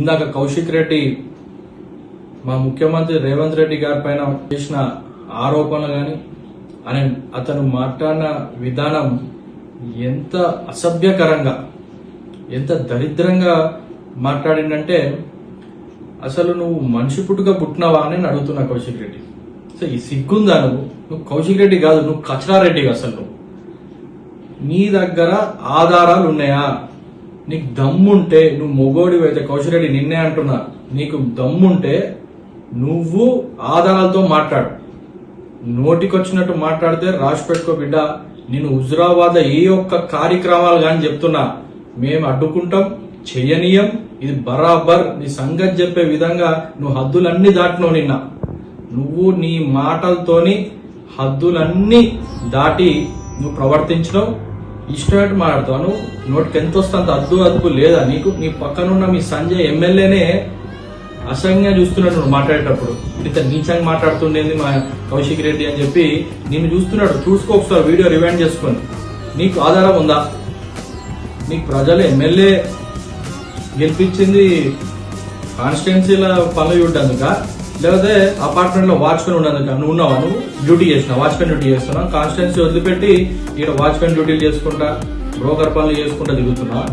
ఇందాక కౌశిక్ రెడ్డి మా ముఖ్యమంత్రి రేవంత్ రెడ్డి గారి పైన చేసిన ఆరోపణలు కానీ అని అతను మాట్లాడిన విధానం ఎంత అసభ్యకరంగా ఎంత దరిద్రంగా మాట్లాడిందంటే అసలు నువ్వు మనిషి పుట్టుక పుట్టినావా అని అడుగుతున్నా కౌశిక్ రెడ్డి. సో ఈ సిగ్గుందా నువ్వు? నువ్వు కౌశిక్ రెడ్డి కాదు నువ్వు కచరారెడ్డి అసలు నువ్వు. నీ దగ్గర ఆధారాలు ఉన్నాయా నీకు దమ్ముంటే నువ్వు మొగోడివి అయితే కౌశిక్ నిన్నే అంటున్నా. నీకు దమ్ముంటే నువ్వు ఆధారాలతో మాట్లాడు. నోటికొచ్చినట్టు మాట్లాడితే రాసి పెట్టుకో బిడ్డ. నేను హుజురాబాద్ ఏ ఒక్క కార్యక్రమాలు కానీ చెప్తున్నా. మేము అడ్డుకుంటాం చేయనీయం ఇది బరాబర్. నీ సంగతి చెప్పే విధంగా నువ్వు హద్దులన్నీ దాటినావు నిన్న. నువ్వు నీ మాటలతోని హద్దులన్నీ దాటి నువ్వు ప్రవర్తించడం ఇష్టమైనట్టు మాట్లాడతావు. నువ్వు నోటికి ఎంత వస్తుంది అద్దు అదుపు లేదా? నీకు నీ పక్కనున్న మీ సంజయ్ ఎమ్మెల్యేనే అసహ్యంగా చూస్తున్నాడు నువ్వు మాట్లాడేటప్పుడు. ఇంత నీచంగా మాట్లాడుతుండేది మా కౌశిక్ రెడ్డి అని చెప్పి నిన్ను చూస్తున్నాడు చూసుకో ఒకసారి వీడియో రివైండ్ చేసుకొని. నీకు ఆధారం ఉందా? నీకు ప్రజలు ఎమ్మెల్యే గెలిపించింది కాన్స్టిట్యున్సీల పనులు చూడడానిక లేకపోతే అపార్ట్మెంట్లో వాచ్మెన్ ఉండదుక నువ్వు ఉన్నావు? నువ్వు డ్యూటీ చేసిన వాచ్మెన్ డ్యూటీ చేస్తున్నా కాన్స్టిట్యున్సీ వదిలిపెట్టి ఇక్కడ వాచ్మెన్ డ్యూటీలు చేసుకుంటా బ్రోకర్ పనులు చేసుకుంటా తిరుగుతున్నావా?